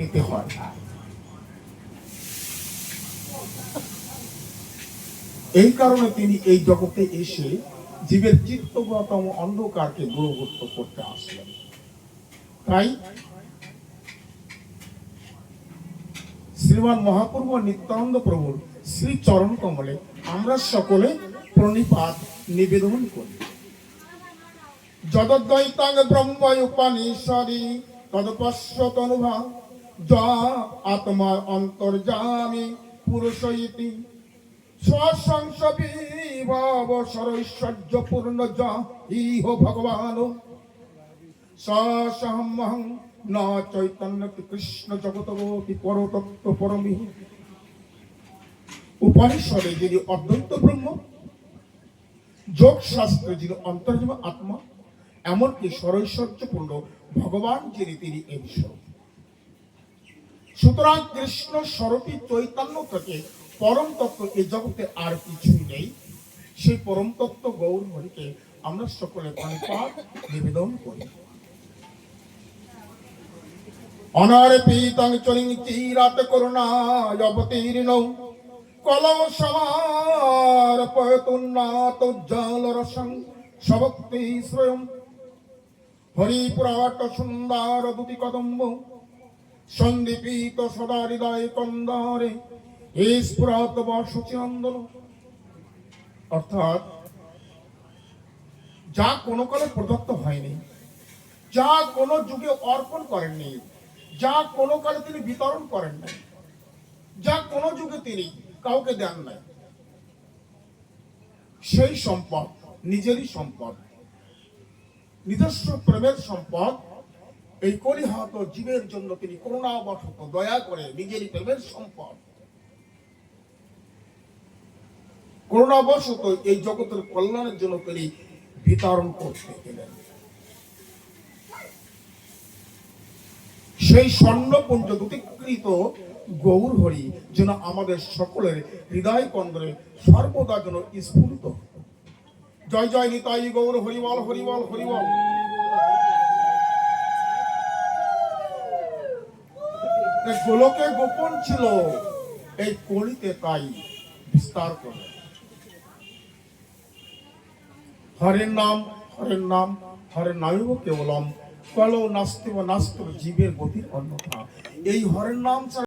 পেতে হয় এই কারণে তিনি এই জগতে এসে জীবের চিত্তগতম অন্ধকারকে দূরভূত করতে আসলেন। তাই শ্রীমান মহাপ্রভু নিত্যানন্দ প্রভুর শ্রী চরণ কমলে আমরা সকলে প্রণিপাত নিবেদন করি। যদ্বৈতাং ব্রহ্ম উপানিষদি তদপশ্যতনুভা যা আত্মা অন্তর্জামি পুরুষ ইতি স্বসংস বিভাব সরৈশ্বর্য যা ইহ ভগবান। সহমহং ন চৈতন্য কৃষ্ণ জগত গোপী পরতত্ত্ব পরমি। উপনিষদে যিনি অদ্বৈত ব্রহ্ম যোগ শাস্ত্রে যিনি অন্তর্জম আত্মা, এমনকি সরৈশ্বর্যপূর্ণ ভগবান যিনি তিনি এই স্বরূপ। সুতরাং কৃষ্ণ স্বরূপী চৈতন্য থেকে পরম তত্ত্ব এই জগতে আর কিছুই নেই। সেই পরম তত্ত্ব গৌর হরিকে আমরা সকলে প্রাণিপাত নিবেদন করি। চিরাত অবতীর্ণ কলম সমার রসং হরিপুরাট সুন্দর দুটি কদম্ব সন্দীপিত সদা হৃদয় কন্দরে, এই স্ফুরত বর্ষচিনন্দন অর্থাৎ, যা কোনো কালে প্রদত্ত হয়নি, যা কোনো যুগে অর্পণ করেননি, যা কোনো কালে তিনি বিতরণ করেন নাই, যা কোনো যুগে তিনি কাউকে দেন নাই। সেই সম্পদ, নিজেরই সম্পদ, নিজস্ব প্রেমের সম্পদ এই কলিহাত জীবের জন্য তিনি করুণাবশত দয়া করে নিজেরই প্রেমের সম্পদ। করুণাবশত এই জগতের কল্যাণের জন্য তিনি বিতরণ করতে গেলেন। সেই স্বর্ণপুঞ্জ দুটিকৃত গৌর হরি যেন আমাদের সকলের হৃদয় কন্দরে সর্বদা যেন স্ফুরিত জয় জয় নিতাই গৌর, হরিবল হরিবল হরিবল। গোলকে গোপন ছিল, এই কলিতে তাই বিস্তার করে। হরের নাম হরের নাম, হরের নামিব কেবলম। কল নাস্তিব নাস্তিব, জীবের গতির অন্যথা। এই হরের নাম